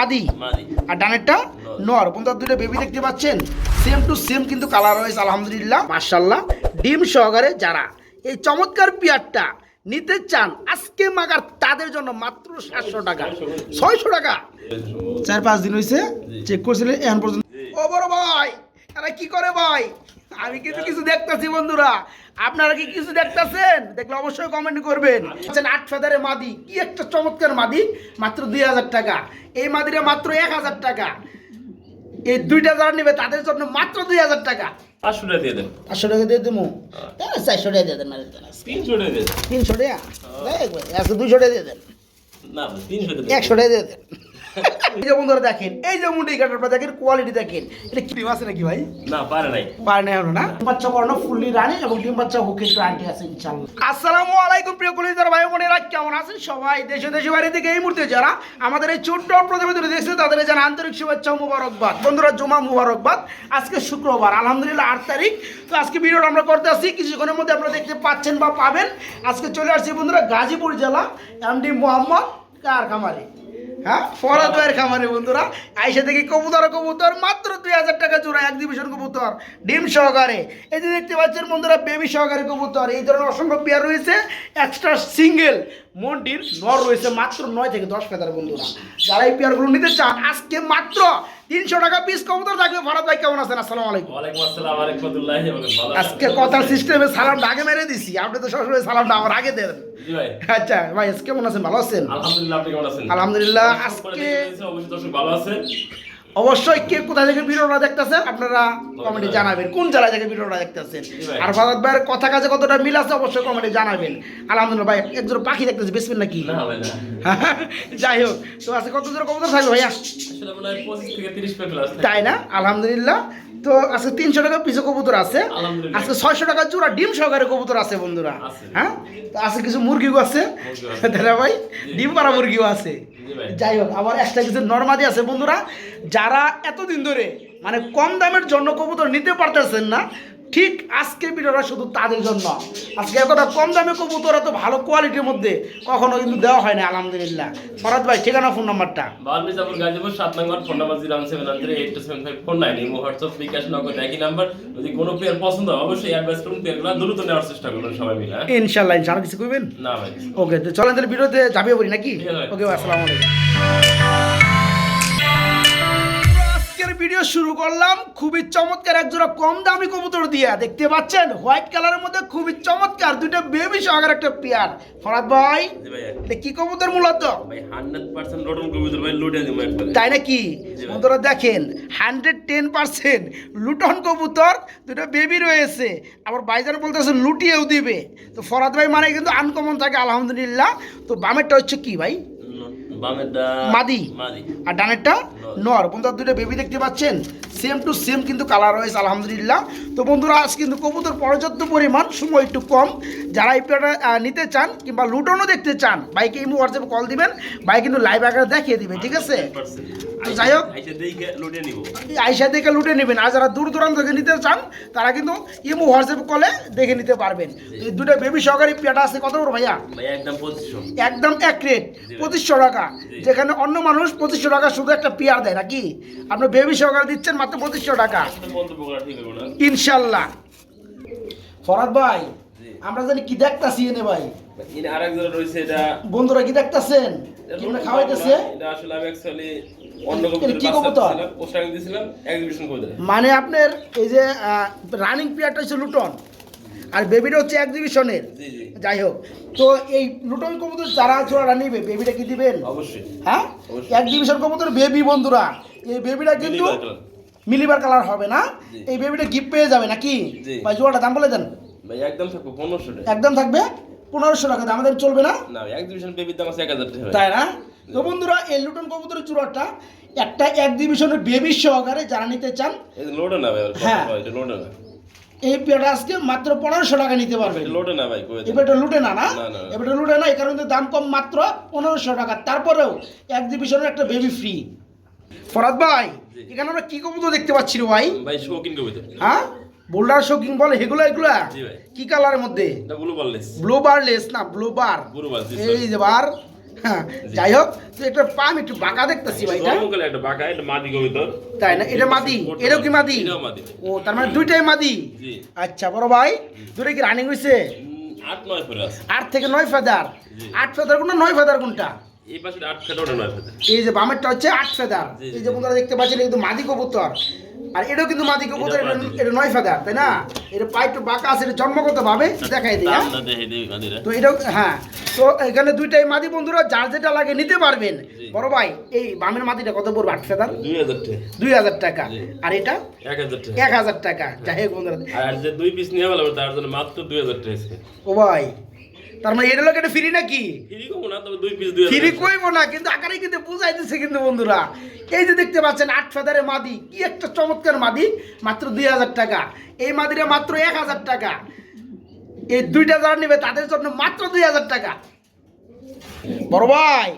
মাদি। আর ডানেরটা নর। বন্ধুরা দুটো বেবি দেখতে পাচ্ছেন? সেম টু সেম কিন্তু কালার রয়েছে আলহামদুলিল্লাহ। মার্শাল্লাহ ডিম সহকারে যারা এই চমৎকার পিয়ারটা নিতে চান আজকে মাগার তাদের জন্য মাত্র সাতশো টাকা। ছয়শো টাকা। চার পাঁচ দিন হয়েছে চেক করছিলেন এখন পর্যন্ত ও বড় ভাই এরা কি করে ভাই? আমি কিছু কিছু দেখতেছি বন্ধুরা। আপনারা কি কিছু দেখতেছেন? দেখলে অবশ্যই কমেন্ট করবেন। আচ্ছা, আট ফেদারে মাদি কি একটা চমৎকার মাদি? মাত্র দুই হাজার টাকা। এই মাদিরা মাত্র এক হাজার টাকা। এই দুইটা যারা নেবে তাদের জন্য মাত্র দুই হাজার টাকা। পাঁচশো টাকা দিয়ে দেন। পাঁচশো টাকা দিয়ে দেবো? চারশো টাকা দিয়ে দেন তিনশো টাকা দিয়ে দেন। তিনশো টাকা? একশো দুশো টাকা দিয়ে দেন। না তিনশো টাকা একশো টাকা দিয়ে দেন। এই যে বন্ধুরা দেখেন এই যে মুন্ডি কাটারটা দেখেন কোয়ালিটি দেখেন। এটা কি আছে নাকি ভাই? না পারে নাই। পারে না এখনও না? বাচ্চা করানো ফুললি রানি এবং ডিম বাচ্চা হুকে গ্যারান্টি আছে ইনশাআল্লাহ। আসসালামু আলাইকুম প্রিয় কলিজার ভাই বোনেরা কেমন আছেন সবাই? দেশে দেশে বাইরে থেকে এই মুহূর্তে যারা আমাদের এই ছোট্ট প্রতিবেদন দেখছে তাদের জানা আন্তরিক শুভেচ্ছা মুবারকবাদ। বন্ধুরা জমা মুবারকবাদ। আজকে শুক্রবার আলহামদুলিল্লাহ আট তারিখ। তো আজকে ভিডিওটা আমরা করতে আসছি কিছুক্ষণের মধ্যে আপনারা দেখতে পাচ্ছেন বা পাবেন। আজকে চলে আসছি বন্ধুরা গাজীপুর জেলা এমডি মোহাম্মদ কার খামারে হ্যাঁ? ফরাদ ভাইয়ের খামারে বন্ধুরা, আইসা থেকে কবুতর কবুতর, মাত্র দুই হাজার টাকা জোড়া, এক ডিভিশন কবুতর, ডিম সহকারে। এই যে দেখতে পাচ্ছেন বন্ধুরা বেবি সহকারে কবুতর, এই ধরনের অসংখ্য পেয়ার রয়েছে এক্সট্রা সিঙ্গেল মন্ডির, নর রয়েছে মাত্র নয় থেকে দশ পেতার বন্ধুরা। যারা এই পেয়ারগুলো নিতে চান, আজকে মাত্র তিনশো টাকা পিস কবুতর থাকবে। ফরাদ ভাই কেমন আছেন? আসসালামু আলাইকুম। ওয়ালাইকুম আসসালাম আজকে কথার সিস্টেমে সালামটা আগে মেরে দিছি। আপনি তো সবসময় সালামটা আমার আগে দেন। আচ্ছা ভাই আজকে কেমন আছেন? ভালো আছেন? আলহামদুলিল্লাহ আপনি কেমন আছেন? আলহামদুলিল্লাহ, আজকে- অবশ্যই দর্শক ভালো আছে অবশ্যই কে কোথা থেকে ভিডিওটা দেখতেছেন আপনারা কমেন্টে জানাবেন। কোন জেলা থেকে ভিডিওটা দেখতেছেন? আর ফাদাত ভাইয়ের কথা কাজে কতটা মিল আছে অবশ্যই কমেন্টে জানাবেন। আলহামদুলিল্লাহ ভাই একজন পাখি দেখতেছে বেসবেন নাকি? যাই হোক তো আজকে কত জোর কবুতর থাকবে ভাইয়া? তাই না? আলহামদুলিল্লাহ। তো আজকে তিনশো টাকা পিছু কবুতর আছে। আজকে ছয়শো টাকা জোড়া ডিম সহকারে কবুতর আছে বন্ধুরা। হ্যাঁ? তো আজকে কিছু মুরগিও আছে। দাদা ভাই ডিম পাড়া মুরগিও আছে। যাই হোক আবার একটা কিছু নর্মাদি আছে বন্ধুরা। যারা এতদিন ধরে মানে কম দামের জন্য কবুতর নিতে পারতেছেন না ঠিক আজকে ভিডিওটা শুধু তাদের জন্য। আজকে এতটা কম দামে কবুতর এত ভালো কোয়ালিটির মধ্যে কখনো কিন্তু দেওয়া হয় না আলহামদুলিল্লাহ। ফরাদ ভাই ঠিকানা ফোন নাম্বারটা বাল মির্জাপুর গাজীপুর সাত নম্বর phone number zero seven three eight two seven five four nine imo WhatsApp bKash Nagad একই নাম্বার যদি কোনো পেয়ার পছন্দ হয় অবশ্যই অ্যাডভাইস করুন পেয়ারগুলো দ্রুত নেওয়ার চেষ্টা করবেন সবাই মিলে হ্যাঁ? ইনশাল্লাহ ইনশাল্লাহ কিছু করবেন? না ভাই। ওকে তো চলেন তাহলে ভিডিওতে যাবিয়ে পড়ি নাকি? ওকে আসসালামু আলাইকুম। ভিডিও শুরু করলাম। খুবই চমৎকার এক জোড়া কম দামি কবুতর দিয়া। দেখতে পাচ্ছেন হোয়াইট কালারের মধ্যে খুবই চমৎকার দুইটা বেবি সহকার একটা পেয়ার ফরাদ ভাই এটা কি কবুতর মূলত? তাই নাকি। বন্ধুরা দেখেন হান্ড্রেড টেন পার্সেন্ট লুটন কবুতর দুটো বেবি রয়েছে। আবার বাইজার বলতেছে লুটিয়েও দিবে। তো ফরাদ ভাই মানে কিন্তু আনকমন থাকে আলহামদুলিল্লাহ। তো বামেরটা হচ্ছে কি ভাই। মাদি। আর ডানেরটা? নর বন্ধুরা দুটো বেবি দেখতে পাচ্ছেন? সেম টু সেম কিন্তু কালার রয়েছে আলহামদুলিল্লাহ। তো বন্ধুরা আজ কিন্তু কবুতর পর্যাপ্ত পরিমাণ সময় একটু কম। যারা এই পেয়ারটা নিতে চান কিংবা লুটনও দেখতে চান বাইকে ইমো হোয়াটসঅ্যাপে কল দিবেন ভাই কিন্তু লাইভ আকারে দেখিয়ে দিবে ঠিক আছে? তো যাই হোক। আইসা দেখে লুটে নেবেন। আর যারা দূর দূরান্ত থেকে নিতে চান তারা কিন্তু ইমো হোয়াটসঅ্যাপ কলে দেখে নিতে পারবেন। এই দুটো বেবি সহকারী পেয়ারটা আছে কত বড় ভাইয়া? একদম একদম এক রেট পঁচিশশো টাকা। যেখানে অন্য মানুষ পঁচিশশো টাকা শুধু একটা পেয়ার দেয় নাকি? আপনি বেবি সহকারে দিচ্ছেন মাত্র পঁচিশশো টাকা। ইনশাল্লাহ। ফরাদ ভাই আমরা জানি কি দেখতাছি এনে ভাই? বন্ধুরা কি দেখতাছেন? খাওয়াইতেছে? আসলে আমি অ্যাকচুয়ালি মানে আপনার এই যে রানিং পেয়ারটা হচ্ছে লুটন। আর বেবিটা হচ্ছে এক্সিবিশনের যাই হোক তো এই লুটন কবুতর যারা জোড়া নিবে বেবিটা কি দিবেন? অবশ্যই। হ্যাঁ? অবশ্যই। এক ডিভিশন কবুতর বেবি বন্ধুরা। এই বেবিটা কিন্তু মিলিবার কালার হবে না। এই বেবিটা গিফট পেয়ে যাবে নাকি। ভাই জোড়াটা দাম বলে দেন। ভাই একদম থাকব পনেরোশো টাকা। একদম থাকবে? পনেরোশো টাকা দাম আমাদের চলবে না? না এক্সিবিশন বেবির দাম আছে এক হাজার টাকা। তাই না? তো বন্ধুরা এই লুটন কবুতরের জোড়াটা একটা এক ডিভিশনের বেবি সহকারে যারা নিতে চান লোডে না ভাই হ্যাঁ। এই আজকে মাত্র পনেরোশো টাকা নিতে পারবেন। এটা লোডে না ভাই এবার এটা লুটে না না। এবার এটা লুটে না এই কারণে দাম কম মাত্র পনেরোশো টাকা। তারপরেও এক ডিভিশনের একটা বেবি ফ্রি ফরাদ ভাই এখানে আমরা কি কবুতর দেখতে পাচ্ছি রে ভাই? ভাই শৌখিন কবিতা হ্যাঁ? বোল্ডার শোকিং বলে এগুলো এগুলা। কি কালারের মধ্যে? Blue barless blue barless না ব্লু বার এই যে বার হ্যাঁ যাই হোক তো একটা বাঁকা দেখতেছি ভাই এটা একটা বাঁকা এটা মাদি কবিতর তাই না? এটা মাদি। এটাও কি মাদি? ও তার মানে দুইটাই মাদি? আচ্ছা বড় ভাই দুটো কি রানিং হয়েছে আট নয় ফের আট থেকে নয় ফেদার। আট ফেদার কোনটা নয় ফেদার কোনটা? এই পাশে আট ফের নয় ফের এই যে বামেরটা হচ্ছে আট ফেদার। এই যে বন্ধুরা দেখতে পাচ্ছেন কিন্তু মাদি কবুতর। আর এটাও কিন্তু মাদি কবুতর এটা নয় ফেদার তাই না? এটা পাই একটু বাঁকা আছে এটা জন্মগত ভাবে দেখাই দিই হ্যাঁ? মাদিরা তো এটাও হ্যাঁ। তো এখানে দুইটাই মাদি বন্ধুরা যার যেটা লাগে নিতে পারবেন। বড় ভাই এই বামের মাদিটা কত পড়বে আট ফেদার? দুই হাজার টাকা। আর এটা? এক হাজার টাকা। যাই হোক বন্ধুরা। আর যে দুই পিস নিয়ে গেলাম তার জন্য মাত্র দুই হাজার টাকা ও ভাই তার মানে এটা লোক এটা ফ্রি নাকি? ফ্রি। কইব না কিন্তু আকারে কিন্তু বুঝাই দিচ্ছে কিন্তু বন্ধুরা। এই যে দেখতে পাচ্ছেন আট ফেদারে মাদি কি একটা চমৎকার মাদি মাত্র দুই হাজার টাকা। এই মাদিটা মাত্র এক হাজার টাকা। এই দুইটা যারা নেবে তাদের জন্য মাত্র দুই হাজার টাকা। বড় ভাই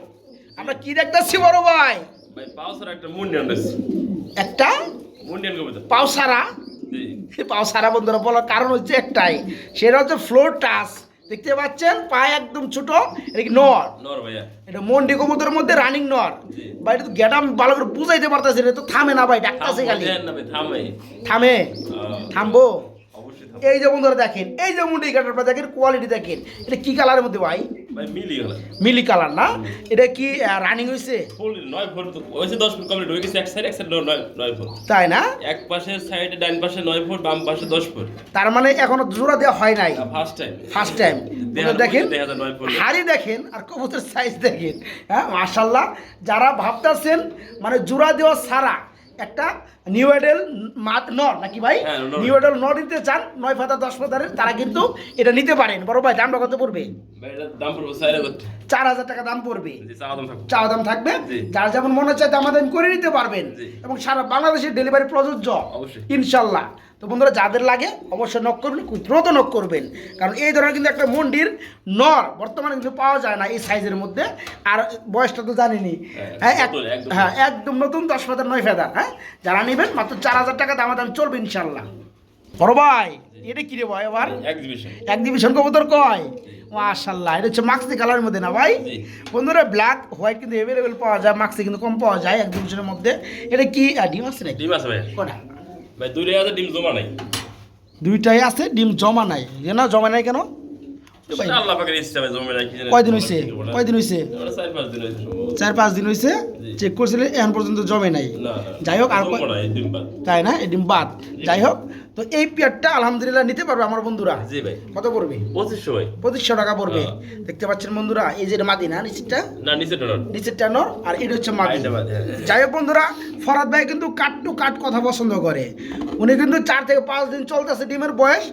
আমরা কি দেখতেছি বড় ভাই? একটা একটা? মুন্ডিয়ান কবিতা পাওসারা বন্ধুরা বলার কারণ হচ্ছে একটাই। সেটা হচ্ছে ফ্লোর টাচ দেখতে পাচ্ছেন? পায়ে একদম ছোট। এটা কি নর? নর ভাইয়া। এটা মন্ডি কবুতরের মধ্যে রানিং নর। ভাই এটা তো গেডাম ভালো করে বুঝাইতে পারতেছে না, তো থামে না ভাই ডাকতেছে খালি। থামে। থাম? থামে থামবো? অবশ্যই এই যে বন্ধুরা দেখেন এই যে মুন্ডি কাটারটা দেখেন কোয়ালিটি দেখেন। এটা কি কালারের মধ্যে ভাই? মিলি কালার না? এটা কি রানিং হয়েছে ফুল নয় ফুট তো হয়েছে দশ ফুট কমপ্লিট হয়ে এক সাইড এক সাইড নয় নয় ফুট। তাই না? এক পাশে সাইডে ডান পাশে নয় ফুট বাম পাশে দশ ফুট। তার মানে এখনও জোড়া দেওয়া হয় নাই? ফার্স্ট টাইম ফার্স্ট টাইম দেখেন হাড়ি দেখেন আর কবুতরের সাইজ দেখেন। হ্যাঁ মার্শাল্লাহ যারা ভাবতেছেন মানে জোড়া দেওয়া ছাড়া একটা নিউ এডেল নর নাকি ভাই? নিউ এডেল নর নিতে চান নয় ফাতা দশ ফাতারের তারা কিন্তু এটা নিতে পারেন। বড় ভাই দামটা কত পড়বে? চার হাজার টাকা। দাম পড়বে। চা দাম থাকবে। যার যেমন মনে হচ্ছে দাম করে নিতে পারবেন। এবং সারা বাংলাদেশের ডেলিভারি প্রযোজ্য। ইনশাল্লাহ। তো বন্ধুরা যাদের লাগে অবশ্যই নক করবেন খুব দ্রুত নক করবেন। কারণ এই ধরনের কিন্তু একটা মন্ডির নর বর্তমানে কিন্তু পাওয়া যায় না এই সাইজের মধ্যে। আর বয়সটা তো জানিনি। হ্যাঁ, হ্যাঁ একদম। হ্যাঁ একদম নতুন দশ ফেদার নয় ফেদার হ্যাঁ? যারা নেবেন মাত্র চার হাজার টাকা দামা দাম চলবে ইনশাল্লাহ বড় ভাই এটা কিরে ভাই আবার? এক্সিবিশন কবুতর কয়? মাশাল্লাহ এটা হচ্ছে মাক্সি কালারের মধ্যে না ভাই? বন্ধুরা ব্ল্যাক হোয়াইট কিন্তু অ্যাভেলেবেল পাওয়া যায় মাক্সি কিন্তু কম পাওয়া যায় এক ডিভিশনের মধ্যে। এটা কি ডিম আছে নাকি? ডিম আছে ভাই। কটা? ভাই দুই হাজার ডিম জমা নাই। দুইটাই আছে ডিম জমা নাই। কেন জমা নাই কেন? কি কয়দিন হয়েছে কয়দিন হয়েছে চার পাঁচ দিন হয়েছে চেক করছিলেন এখন পর্যন্ত জমে নাই। যাই হোক আর তাই না? ডিম বাদ। যাই হোক তো এই পেয়ারটা আলহামদুলিল্লাহ নিতে পারবে আমার বন্ধুরা। জি ভাই। কত পড়বে? পঁচিশশো ভাই। পঁচিশশো টাকা পড়বে। হ্যাঁ। দেখতে পাচ্ছেন বন্ধুরা এই যে মাদি না নিচেরটা? না নিচে ডলার নিচের টানর আর এটা হচ্ছে মাদি। যাই হোক বন্ধুরা ফরাদ ভাই কিন্তু কাট টু কাট কথা পছন্দ করে। উনি কিন্তু চার থেকে পাঁচ দিন চলতেছে ডিমের বয়স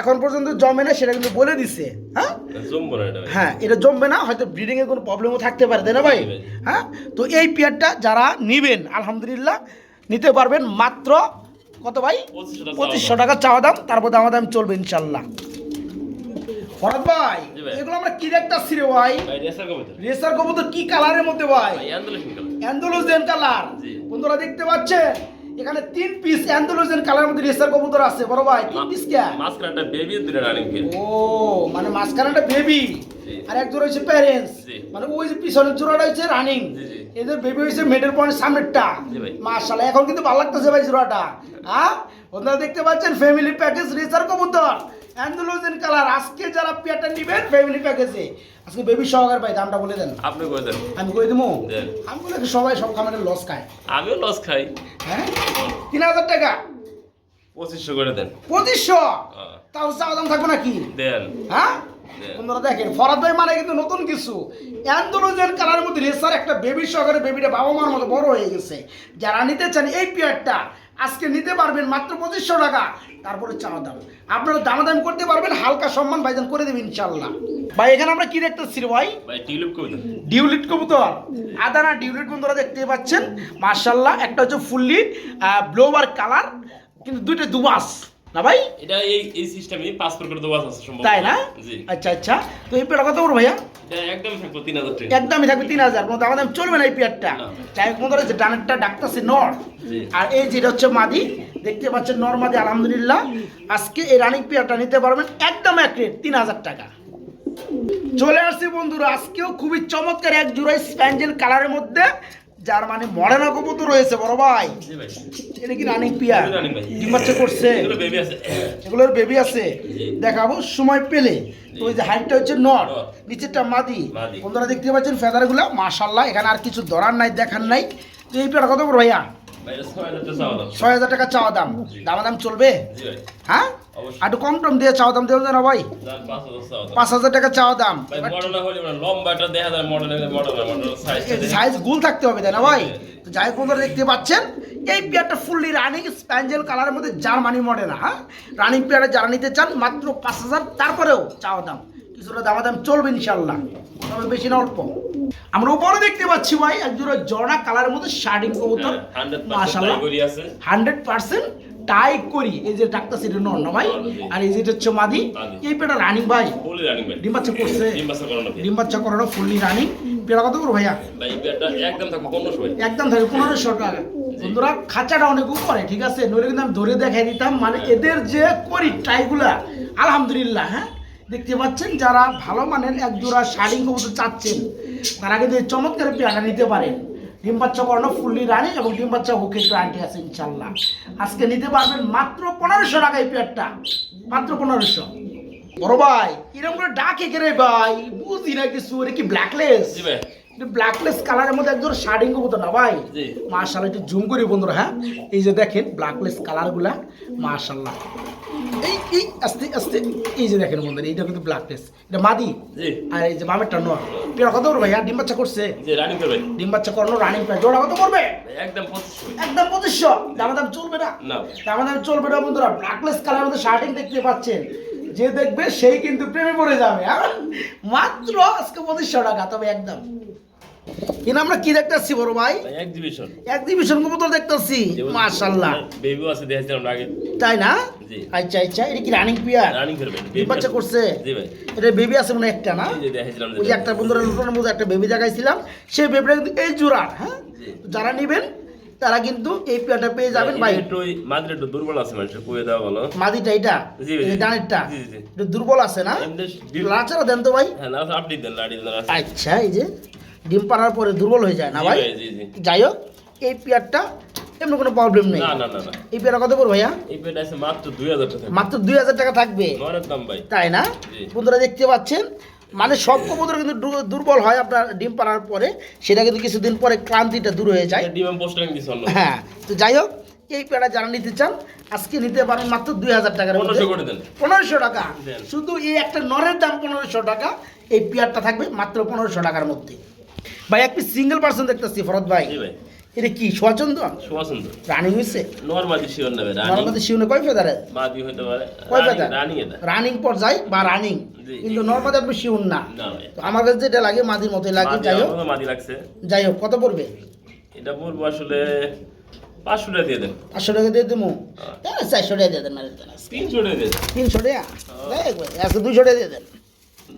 এখন পর্যন্ত জমে না সেটা কিন্তু বলে দিচ্ছে হ্যাঁ? জমবো না এটা হ্যাঁ এটা জমবে না হয়তো ব্রিডিং এর কোনো প্রবলেমও থাকতে পারে তাই না ভাই। হ্যাঁ? তো এই পেয়ারটা যারা নিবেন আলহামদুলিল্লাহ নিতে পারবেন মাত্র কত ভাই? পঁচিশশো টাকা চাওয়া দাম। তারপর দামা দাম চলবে ইনশাল্লাহ। ফরাদ ভাই এগুলো আমরা কি দেখতেছি রে ভাই? রেসার কবুতর। কি কালারের মধ্যে ভাই? কালার। বন্ধুরা দেখতে পাচ্ছেন এখানে তিন পিস কালারের মধ্যে রেসার কবুতর আছে। বড় ভাই তিন পিস কে? মাঝখানে বেবি দুটো রানিং ও মানে বেবি আর এক জোড়া হচ্ছে প্যারেন্টস মানে ওই যে পিছনের জোড়াটা হচ্ছে রানিং জি, জি। এদের বেবি হচ্ছে মিডল পয়েন্ট সামনেরটা। ভাই। এখন কিন্তু ভালো লাগতেছে ভাই জোড়াটা। হ্যাঁ? আপনারা দেখতে পাচ্ছেন ফ্যামিলি প্যাকেজ রেসার কবুতর অ্যান্ডালুজিয়ান কালার আজকে যারা পেয়ারটা নেবেন ফ্যামিলি প্যাকেজে আজকে বেবি সহকার ভাই দামটা বলে দেন। আপনি কই দেন। আমি কই দেবো? আমি বলে সবাই সব খামারের লস খায়। আমিও লস খাই। হ্যাঁ? তিন হাজার টাকা? পঁচিশশো করে দেন। পঁচিশশো? তাও চাওয়া দাম থাকবে নাকি? দেন। হ্যাঁ? দেন। বন্ধুরা দেখেন ফরাদ ভাই মানে কিন্তু নতুন কিছু। অ্যান্ডোলোজেন কালারের মধ্যে রেসার একটা বেবি সহকারে বেবিটা বাবা মার মতো বড় হয়ে গেছে। যারা নিতে চান এই পিয়ারটা আজকে নিতে পারবেন মাত্র পঁচিশশো টাকা। তারপরে চাওয়া দাম আপনারা দামাদামি করতে পারবেন হালকা সম্মান ভাইজান করে দেবেন ইনশাল্লাহ ভাই এখানে আমরা কি দেখতেছি ভাই? ডিউলিট কবুতর। আদানা ডিউলিট বন্ধুরা দেখতে পাচ্ছেন? মার্শাল্লাহ একটা হচ্ছে ফুললি ব্লোবার কালার কিন্তু দুইটা দুবাস। না ভাই? এটা এই এই সিস্টেমে পাসপোর্ট করে দেওয়া আছে সম্ভব তাই না? আচ্ছা আচ্ছা। তো এই পেয়ারটা কত করব ভাইয়া? এটা একদম থাকব তিন হাজার একদমই থাকবে তিন হাজার। কোনো দাম চলবে না এই পেয়ারটা। যাই হোক যে ডানেরটা ডাকতেছে নর। আর এই যেটা হচ্ছে মাদি। দেখতে পাচ্ছেন নর মাদি আলহামদুলিল্লাহ। আজকে এই রানিং পেয়ারটা নিতে পারবেন একদম এক রেট তিন হাজার টাকা। চলে আসছি বন্ধুরা আজকেও খুবই চমৎকার এক জোড়াই স্প্যাঞ্জেল কালারের মধ্যে। যার মানে মডার্ন কবুতর রয়েছে বড় ভাই। এটা কি রানিং পিয়া এগুলো ডিম বাচ্চা করছে। এগুলো বেবি আছে। এগুলোর বেবি আছে। দেখাবো সময় পেলে। তো ওই যে হাইটটা হচ্ছে নট। নিচেরটা মাদি। বন্ধুরা দেখতে পাচ্ছেন ফেদারগুলো মাশাল্লাহ এখানে আর কিছু ধরার নাই দেখার নাই। তো এই পেয়ারা কত বড় ভাইয়া? ছয় হাজার টাকা চাওয়া দাম। দাম। চলবে? হ্যাঁ? একটু কম টম দিয়ে চাওয়া দাম দেবেন না ভাই? পাঁচ হাজার টাকা চাওয়া দাম। সাইজ গুল থাকতে হবে না ভাই? যাই বন্ধুরা দেখতে পাচ্ছেন এই পেয়ারটা ফুললি রানিং স্প্যাঞ্জেল কালারের মধ্যে জার্মানি মডেল হ্যাঁ? রানিং পেয়ারে যারা নিতে চান মাত্র পাঁচ হাজার তারপরেও চাওয়া দাম। কিছুটা দামাদাম চলবে ইনশাল্লাহ তবে বেশি না অল্প। আমরা উপরে দেখতে পাচ্ছি ভাই একজোড়া জড়া কালারের মধ্যে শার্টিং কবুতর। মাশাআল্লাহ। 100% টাই করি এই যে ডাক্তার সিটের নর না ভাই আর এই যে এটা হচ্ছে মাদি। এই পেটা রানিং ভাই। ডিম বাচ্চা করছে। ডিম বাচ্চা করানো ফুললি রানিং পেটা কত করব ভাইয়া? ভাই একদম থাকবে পনেরোশো থাকে পনেরোশো টাকা। বন্ধুরা খাঁচাটা অনেক উপরে ঠিক আছে? নইলে কিন্তু আমি ধরে দেখাই দিতাম। মানে এদের যে করি টাইগুলা আলহামদুলিল্লাহ হ্যাঁ? দেখতে পাচ্ছেন যারা ভালো মানের এক জোড়া শাড়ি কবুতর চাচ্ছেন তারা কিন্তু চমৎকার পেয়ারা নিতে পারেন। ডিম বাচ্চা করানো ফুললি রানি এবং ডিম বাচ্চা হুকে গ্যারান্টি আছে, ইনশাল্লাহ। আজকে নিতে পারবেন মাত্র পনেরোশো টাকা এই পেয়ারটা। মাত্র পনেরোশো। বড় ভাই এরকম করে ডাকে কে রে ভাই? বুঝি না কিছু এটা কি ব্ল্যাকলেস ব্ল্যাকলেস কালারের মধ্যে কবুতর না ভাই। জি। একটু জুম করি বন্ধুরা হ্যাঁ? এই যে দেখেন ব্ল্যাকলেস কালারগুলা মাশাআল্লাহ। এই এই আস্তে আস্তে এই যে দেখেন বন্ধুরা এইটা কিন্তু ব্ল্যাকলেস এটা মাদি? আর এই যে মামেরটা নয়। পেয়ারা কত করবে ভাইয়া ডিম বাচ্চা করছে? রানিং করবে ডিম বাচ্চা করানো রানিং প্রায় জোড়া কত করবে একদম পঁচিশশো। একদম পঁচিশশো। দামা দাম চলবে না? দাম চলবে না বন্ধুরা। ব্ল্যাকলেস কালারের মধ্যে শার্টিং দেখতে পাচ্ছেন। যে দেখবে সেই কিন্তু প্রেমে পড়ে যাবে হ্যাঁ? মাত্র আজকে পঁচিশশো টাকা তবে একদম। আমরা কি দেখতেছি বড় ভাই? এক্সিবিশন এক্সিবিশন কবুতর দেখতেছি মাশাআল্লাহ। বেবিও আছে দেখেছিলাম আগে। তাই না। আচ্ছা আচ্ছা এটা কি রানিং পিয়ার রানিং করবে ডিম বাচ্চা করছে? জি ভাই। এটা বেবি আছে মনে একটা না? ওই একটা বন্ধুরা লুটোনের মধ্যে একটা বেবি দেখাইছিলাম। সেই বেবিটা কিন্তু এই জোড়ার হ্যাঁ? যারা নেবেন তারা কিন্তু এই পেয়ারটা পেয়ে যাবেন ভাই। একটু মাদ্রে একটু দুর্বল আছে মানুষের কুয়ে ভালো মাদিটা এটা। এই ডানেরটা। একটু দুর্বল আছে না? লাচারা দেন তো ভাই। হ্যাঁ আপনি দেন লাড়ি দেন। আচ্ছা এই যে। ডিম পাড়ার পরে দুর্বল হয়ে যায় না ভাই। যাই হোক এই পেয়ারটা এমনি কোনো প্রবলেম নেই। না না না না। এই পেয়ারটা কত পড়বে ভাইয়া? এই পেট আছে মাত্র দুই হাজার টাকা। মাত্র দুই হাজার টাকা থাকবে। নরের দাম ভাই। তাই না? বন্ধুরা দেখতে পাচ্ছেন মানে সব কবুতর কিন্তু দুর্বল হয় আপনার ডিম পাড়ার পরে। সেটা কিন্তু কিছুদিন পরে ক্লান্তিটা দূর হয়ে যায়। পোস্টারিং দিছে হ্যাঁ তো যাই হোক এই পেয়ারা যারা নিতে চান আজকে নিতে পারেন মাত্র দুই হাজার টাকার পনেরোশো টাকা। শুধু এই একটা নরের দাম পনেরোশো টাকা এই পেয়ারটা থাকবে মাত্র পনেরোশো টাকার মধ্যে। ভাই এক পিস সিঙ্গেল পার্সন দেখতেছি ফরত ভাই। এটা কি সোয়াচন্দন সুপছন্দ রানিং হয়েছে নর্মাদি শিওর নেবে রানিং। নর্মাদি শিউনে কয় ফেদারে মাদি হইতে পারে কয় ফেদার রানিং এটা। রানিং পর্যায় বা রানিং। কিন্তু নর্মাদি আপনি শিউন না। না তো আমার কাছে যেটা লাগে মাদির মতোই লাগে যাই হোক। মাদি লাগছে। যাই হোক কত পড়বে? এটা বলব আসলে পাঁচশো টাকা দিয়ে দেন পাঁচশো টাকা দিয়ে দেবো হ্যাঁ। চারশো টাকা দিয়ে দেন আজকে। তিনশো টাকা দিয়ে দেন। তিনশো টাকা? দেখ ভাই, আজকে দুশো টাকা দিয়ে দেন।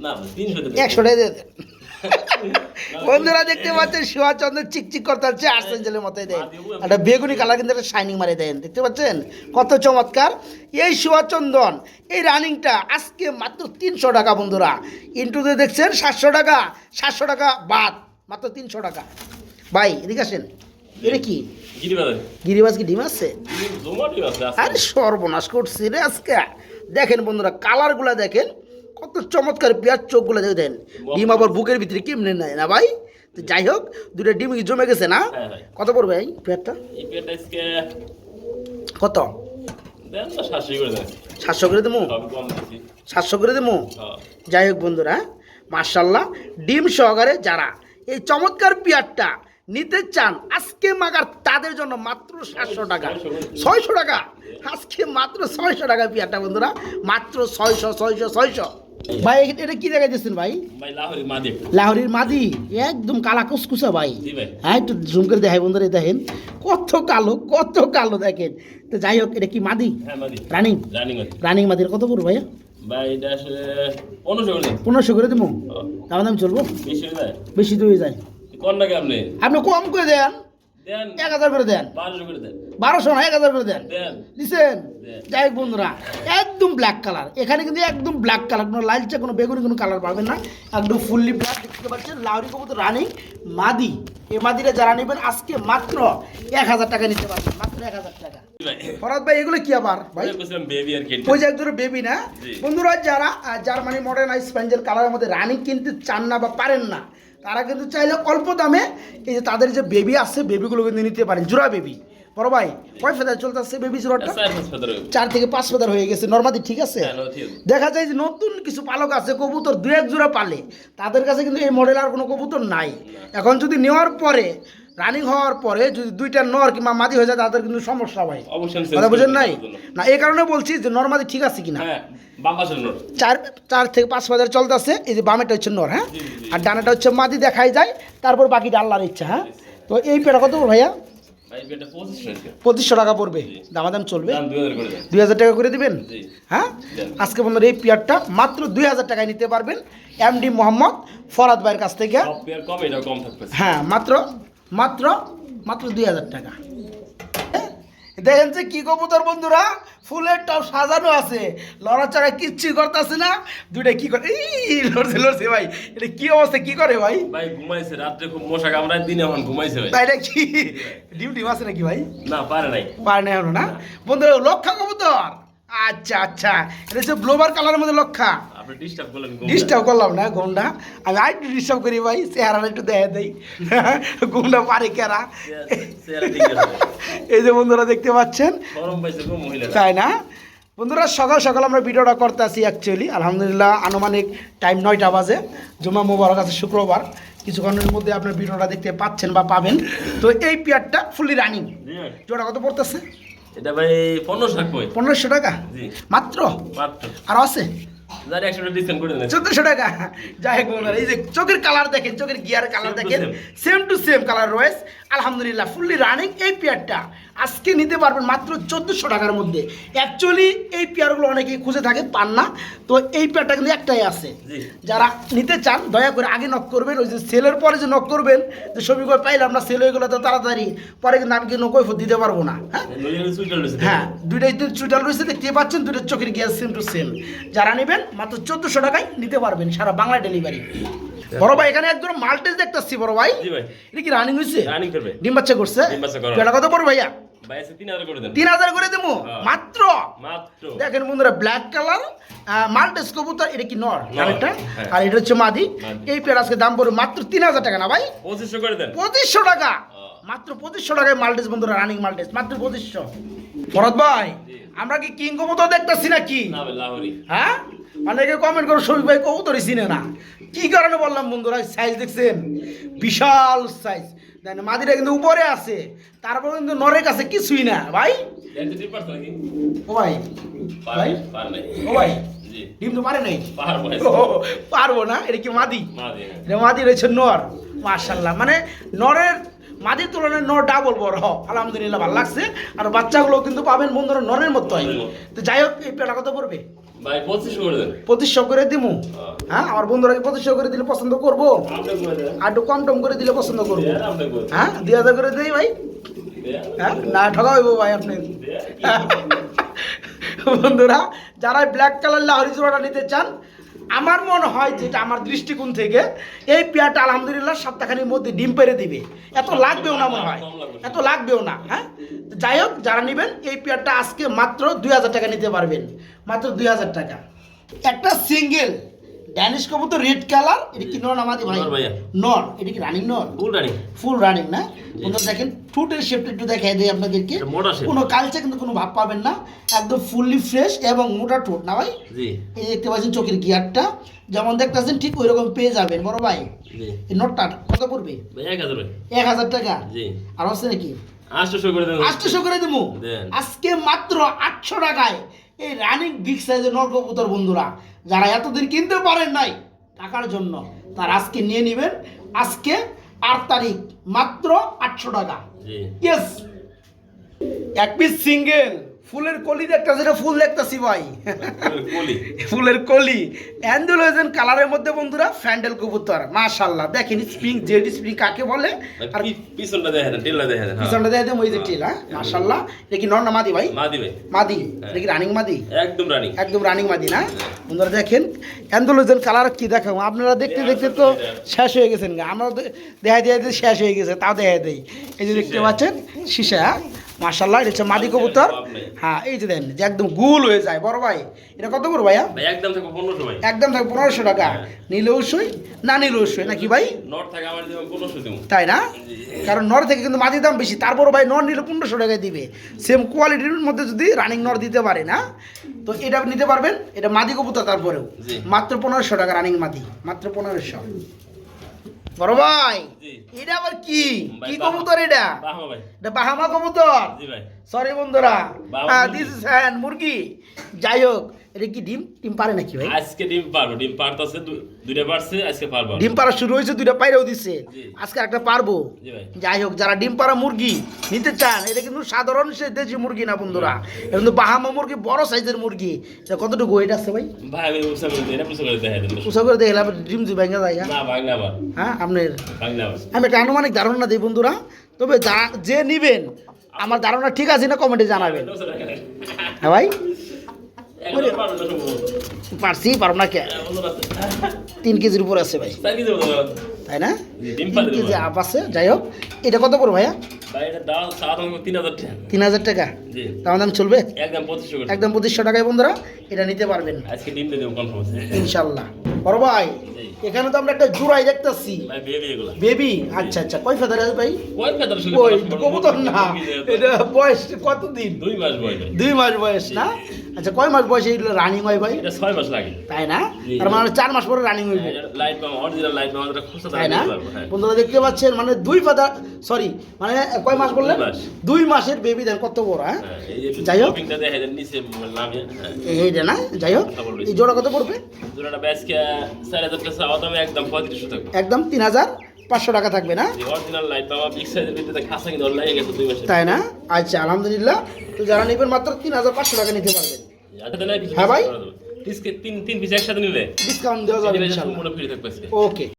না তিনশো টাকা একশো টাকা দিয়ে দেন। বন্ধুরা দেখতে পাচ্ছেন শিবাচন্দ্র চিকচিক করতে হচ্ছে আর্সেঞ্জেলের মতোই দেয়। একটা বেগুনি কালার কিন্তু একটা শাইনিং মারে দেন দেখতে পাচ্ছেন? কত চমৎকার। এই শিবাচন্দন এই রানিংটা আজকে মাত্র তিনশো টাকা বন্ধুরা। ইন্টুতে দেখছেন সাতশো টাকা সাতশো টাকা বাদ মাত্র তিনশো টাকা। ভাই এদিকে আসেন। এটা কি? গিরিবাজ। কি ডিম আছে? আরে সর্বনাশ করছি রে আজকে। দেখেন বন্ধুরা কালারগুলো দেখেন। কত চমৎকার পেঁয়াজ চোখগুলো দেখেন ডিম আবার বুকের ভিতরে কেমনে নেয় না ভাই? তো যাই হোক দুটো ডিম জমে গেছে না? হ্যাঁ। কত পড়বে এই পেঁয়াজটা? কত? সাতশো করে দেন। দেবো? সাতশো করে দেবো? হ্যাঁ। যাই হোক বন্ধুরা মার্শাল্লাহ ডিম সহকারে যারা এই চমৎকার পেঁয়াজটা নিতে চান আজকে মাগার তাদের জন্য মাত্র সাতশো টাকা। ছয়শো টাকা? আজকে মাত্র ছয়শো টাকা পেঁয়াজটা বন্ধুরা মাত্র ছয়শো ছয়শো ছয়শো। ভাই এটা- কি জায়গায় দিচ্ছেন ভাই? ভাই লাহোরি মাদি লাহোরির মাদি? একদম কালা কুসকুসা ভাই। হ্যাঁ একটু জুম করে দেখাই বন্ধুরা দেখেন। কত কালো কত কালো দেখেন। তো যাই হোক এটা কি মাদি? হ্যাঁ রানিং? রানিং মাদির কত করব ভাইয়া? ভাই পনেরোশো করে দেবো। দাম দাম চলবো? বেশি হয়ে যায়? বেশি তো যায়। কোন নাকি আপনি আপনি কম করে দেন। এক হাজার করে দেন। বারোশো না এক হাজার করে দেন। দেন। যাই বন্ধুরা একদম ব্ল্যাক কালার এখানে কিন্তু একদম ব্ল্যাক কালার কোনো লালচে কোনো বেগুনি কোনো কালার পাবেন না। একদম ফুললি ব্ল্যাক দেখতে পাচ্ছেন? লাউরি কবুতর রানিং মাদি। এই মাদিটা যারা নেবেন আজকে মাত্র এক হাজার টাকা নিতে পারবেন। মাত্র এক হাজার টাকা। ফরাদ ভাই এগুলো কি আবার? ভাই? ওই যে একজন বেবি না। বন্ধুরা যারা জার্মানি মডার্ন আইস স্পেঞ্জেল কালারের মধ্যে রানিং কিনতে চান না বা পারেন না তারা কিন্তু চাইলে অল্প দামে এই যে তাদের যে বেবি আছে বেবিগুলো কিন্তু নিতে পারেন। জোড়া বেবি বড় ভাই কয় ফেদার চলতে আসছে বেবি জোড়াটা? চার থেকে পাঁচ ফেদার হয়ে গেছে। নর্মাদি ঠিক আছে? হ্যাঁ, no, ঠিক আছে। দেখা যায় যে নতুন কিছু পালক আছে কবুতর দু এক জোড়া পালে। তাদের কাছে কিন্তু এই মডেল আর কোনো কবুতর নাই। এখন যদি নেওয়ার পরে রানিং হওয়ার পরে যদি দুইটা নর কিংবা মাদি হয়ে যায় তাদের কিন্তু সমস্যা হয়। কথা বুঝেন নাই? না। এই কারণে বলছি যে নর্মাদি ঠিক আছে কিনা। হ্যাঁ চার চার থেকে পাঁচ বাজার চলতেছে এই যে বামেটা হচ্ছে নর হ্যাঁ। আর ডানাটা হচ্ছে মাদি দেখাই যায় তারপর বাকিটা আল্লাহর ইচ্ছা হ্যাঁ? তো এই পেটা কত ভাইয়া? পঁচিশশো টাকা পড়বে। দামাদাম চলবে? দাম দুই হাজার দুই হাজার টাকা করে দিবেন? হ্যাঁ? আজকে বন্ধুরা এই পেয়ারটা মাত্র দুই হাজার টাকায় নিতে পারবেন। এমডি মোহাম্মদ ফরাদ ভাইয়ের কাছ থেকে। হ্যাঁ মাত্র মাত্র মাত্র দুই হাজার টাকা। দেখেন যে কি কবুতর বন্ধুরা ফুলের টপ সাজানো আছে। লড়াচড়া কিচ্ছুই করতেছে না। দুইটা কি করে এই লড়ছে লড়ছে ভাই। এটা কি অবস্থা কি করে ভাই? ভাই ঘুমাইছে রাত্রে খুব মশা কামড়ায় দিনে এখন ঘুমাইছে ভাই। তাই এটা কি ডিউটি আছে নাকি ভাই? না পারে নাই। পারে না এখনও না? বন্ধুরা লক্ষা কবুতর। আচ্ছা আচ্ছা। এটা হচ্ছে ব্লোবার কালারের মধ্যে লক্ষা। ডিস্টার্ব করলাম না ঘুমটা। আমি আর একটু ডিস্টার্ব করি ভাই চেহারাটা একটু দেখা দেই। ঘুমটা পারে কেরা? চেহারা এই যে বন্ধুরা দেখতে পাচ্ছেন? তাই না? বন্ধুরা সকাল সকাল আমরা ভিডিওটা করতে আসি অ্যাকচুয়ালি আলহামদুলিল্লাহ আনুমানিক টাইম নয়টা বাজে। জুমা মোবারক আছে শুক্রবার। কিছুক্ষণের মধ্যে আপনার ভিডিওটা দেখতে পাচ্ছেন বা পাবেন। তো এই পেয়ারটা ফুলি রানিং জোড়া কত পড়তেছে? এটা ভাই পনেরোশো থাকবে পনেরোশো টাকা? মাত্র? মাত্র। আর আছে? চোদ্দশো টাকা। যাই হোক এই যে চোখের কালার দেখেন চোখের গিয়ার কালার দেখেন। সেম টু সেম কালার রয়েছে। আলহামদুলিল্লাহ ফুললি রানিং এই পেয়ারটা আজকে নিতে পারবেন মাত্র চোদ্দোশো টাকার মধ্যে। অ্যাকচুয়ালি এই পেয়ারগুলো অনেকেই খুঁজে থাকে পান না। তো এই পেয়ারটা কিন্তু একটাই আছে। যারা নিতে চান দয়া করে আগে নক করবেন ওই যে সেলের পরে যে নক করবেন যে ছবি করে পাইলাম না সেল হয়ে গেলো তো তাড়াতাড়ি পরে কিন্তু আমি কিন্তু কৈফত দিতে পারব না হ্যাঁ? হ্যাঁ দুইটাই তো চুটাল রয়েছে দেখতে পাচ্ছেন দুইটা চোখের গ্যাস সেম টু সেম যারা নেবেন মাত্র চোদ্দশো টাকায় নিতে পারবেন সারা বাংলা ডেলিভারি বড় ভাই এখানে একদম মাল্টেজ দেখতেছি বড় ভাই। এটা কি রানিং হয়েছে ডিম বাচ্চা করছে। কত পড়বে ভাইয়া? তিন হাজার করে দেবো হ্যাঁ। মাত্র? মাত্র। দেখেন বন্ধুরা ব্ল্যাক কালার মাল্টেজ কবুতর এটা কি নর? নর, হ্যাঁ। আর এটা হচ্ছে মাদি। মাদি। এই পেয়ার আজকে দাম পড়বে মাত্র তিন হাজার টাকা না ভাই? পঁচিশশো করে দেন। পঁচিশশো টাকা। হ্যাঁ। মাত্র পঁচিশশো টাকায় মাল্টেজ বন্ধুরা রানিং মাল্টেজ মাত্র পঁচিশশো। ভরত ভাই আমরা কি কিং কবুতর দেখতেছি নাকি? হ্যাঁ? অনেকে কমেন্ট করে শফিক ভাই কবুতরই চিনে না। কি কারণে বললাম বন্ধুরা সাইজ দেখছেন? বিশাল সাইজ দেখেন মাদিরা কিন্তু উপরে আছে তারপর কিন্তু নরের কাছে কিছুই না। ভাই? ও ভাই। ভাই? ও ভাই। ডিম তো পারে নাই? পারব না। এটা কি মাদি? এটা মাদি রয়েছে নর। মার্শাল্লাহ মানে নরের মাদির তুলনায় নর ডাবল বড়। হ আলহামদুলিল্লাহ ভালো লাগছে। আর বাচ্চাগুলো কিন্তু পাবেন বন্ধুরা নরের মতো। হয় তো যাই হোক এই পেটা কত পড়বে? ভাই পঁচিশশো করে দেন। পঁচিশশো করে দিমু। হ্যাঁ। আমার আমার বন্ধুরাকে পঁচিশশো করে দিলে পছন্দ করব? আর একটু কম টম করে দিলে পছন্দ করব। হ্যাঁ দুই হাজার করে দেই ভাই। হ্যাঁ না ঠকাইবো ভাই আপনি। বন্ধুরা যারা ব্ল্যাক কালার লাহরি জোড়াটা নিতে চান আমার মনে হয় যেটা আমার দৃষ্টিকোণ থেকে, এই পেয়ারটা আলহামদুলিল্লাহ সপ্তাহখানির মধ্যে ডিম পেরে দিবে। এত লাগবেও না মনে হয়। এত লাগবেও না হ্যাঁ? যাই হোক, যারা নেবেন, এই পেয়ারটা আজকে মাত্র দুই হাজার টাকা নিতে পারবেন। মাত্র দুই হাজার টাকা। একটা সিঙ্গেল ড্যানিশ কবুতর রেড কালার এটা কি নর আমাদের ভাই? নর এটা কি রানিং নর? ফুল রানিং ফুল রানিং না? দেখেন ঠোঁটের শেপটা একটু দেখাই দেয় আপনাদেরকে। কোনো কালচে কিন্তু কোনো ভাব পাবেন না। একদম ফুললি ফ্রেশ এবং মোটা ঠোঁট না ভাই? এই দেখতে পাচ্ছেন চোখের গিয়ারটা যেমন দেখতেছেন ঠিক ওই রকম পেয়ে যাবেন বড় ভাই। নোটটা কত পড়বে? এক হাজার টাকা? আর হচ্ছে নাকি? আটশোশো করে দেন আটশোশো করে দেবো? আজকে মাত্র আটশো টাকায় এই রানিং বিগ সাইজের নরকবুতর বন্ধুরা। যারা এতদিন কিনতে পারেন নাই টাকার জন্য তার আজকে নিয়ে নেবেন। আজকে আট তারিখ মাত্র আটশো টাকা। ইয়েস এক পিস সিঙ্গেল ফুলের কলি দেখতেছি এটা ফুল দেখতেছি ভাই। ফুলের কলি? অ্যান্ডোলোজেন কালারের মধ্যে বন্ধুরা ফ্যান্ডেল কবুতর মাশাল্লাহ দেখেন স্প্রিং জেড স্প্রিং কাকে বলে? আর পিছনটা দেখা দেন টেলটা দেখা দেন হ্যাঁ। পিছনটা দেখে দেবো ওই যে টিল হ্যাঁ মাশাল্লাহ এটা কি নর না মাদি ভাই? মা দিবে মাদি। এটা কি রানিং মাদি? একদম রানিং একদম রানিং মাদি না? বন্ধুরা দেখেন অ্যান্ডোলোজেন কালার কি দেখাবো? আপনারা দেখতে দেখতে তো শেষ হয়ে গেছেন। আমরা দেখা দিয়ে দিয়ে শেষ হয়ে গেছে তাও দেখা দেই। এই যে দেখতে পাচ্ছেন সীসা মাশাল্লাহ এটা হচ্ছে মাদি কবুতর। হ্যাঁ এই যে দেন যে একদম গুল হয়ে যায় বড় ভাই। এটা কত করে ভাইয়া? একদম থাকবে পনেরোশো ভাই। একদম থাকে পনেরোশো টাকা। নিলেও সই না নিলেও সই নাকি ভাই? নট থাকে আমার পনেরোশো দেবো তাই না? কারণ নর থেকে কিন্তু মাটির দাম বেশি। তারপরও ভাই নর নিলে পনেরোশো টাকায় দিবে। সেম কোয়ালিটির মধ্যে যদি রানিং নর দিতে পারে না তো এটা নিতে পারবেন। এটা মাদি কবুতর তারপরেও। মাত্র পনেরোশো টাকা রানিং মাদি। মাত্র পনেরোশো। বড় ভাই এটা আবার কি? কি। কবুতর এটা? এটা বাহামা কবুতর? সরি বন্ধুরা। দিস ইজ মুরগি। যাই হোক এটা কি ডিম? ডিম পারে নাকি ভাই? আজকে ডিম পারব ডিম পারতাছে দুইটা পারছে আজকে পারব ডিম পাড়া শুরু হয়েছে দুইটা পাইরেও দিচ্ছে জি। আজকে একটা পারব। যাই হোক যারা ডিম পাড়া মুরগি নিতে চান এটা কিন্তু সাধারণ সে দেশি মুরগি না বন্ধুরা। এটা কিন্তু বাহামা মুরগি বড় সাইজের মুরগি। এটা কতটুকু ওয়েট আছে ভাই? ভাই আমি উৎসাহ করে দিই না করে দেখা দেন উষা করে দেখলাম ডিম জি ভেঙে যায় হ্যাঁ? না ভাঙনা আবার। হ্যাঁ আপনার ভাঙনা আবার। আমি একটা আনুমানিক ধারণা দিই বন্ধুরা। তবে যা যে নিবেন আমার ধারণা ঠিক আছে না কমেন্টে জানাবেন। হ্যাঁ ভাই একদম পারব না সম্ভব। পারছি পারব না কে? হ্যাঁ। তিন কেজির উপর আছে ভাই। তাই না? তিন কেজি আপ আছে যাই হোক। এটা কত করব ভাইয়া? তিন হাজার টাকা। জি। দাম চলবে? একদম পঁচিশশো টাকায় বন্ধুরা এটা নিতে পারবেন। ইনশাল্লাহ। বড় ভাই এখানে তো আমরা একটা জোড়াই দেখতেছি। বেবি আচ্ছা আচ্ছা। কয় ফেদার আছে ভাই? কবুতর না। এটা বয়স কতদিন? দুই মাস বয়স দুই মাস বয়স না? আচ্ছা কয় মাস বয়সে এগুলো রানিং হয় ভাই? এটা ছয় মাস লাগে। তাই না। তার মানে চার মাস পরে রানিং হইব। লাইট পাবো অরিজিনাল লাইট পাবো এটা খুচরা তাই না? হ্যাঁ। বন্ধুরা দেখতে পাচ্ছেন মানে দুই পাতা সরি মানে কয় মাস বললেন? দুই মাসের বেবি দেন কত বড় হ্যাঁ? হ্যাঁ, এই যাই হোক। নিচে নামে হ্যাঁ। না যাই হোক। এই জোড়া কত পড়বে? জোড়াটা ব্যাচকে চার হাজার টাকা একদম পঁয়ত্রিশশো একদম তিন হাজার পাঁচশো টাকা থাকবে না? তাই না? আচ্ছা আলহামদুলিল্লাহ। তো যারা নেবেন মাত্র তিন হাজার পাঁচশো টাকা নিতে পারবেন। হ্যাঁ ভাই? তিন তিন পিস একসাথে নিলে ডিসকাউন্ট দেওয়া যাবে আজকে। ওকে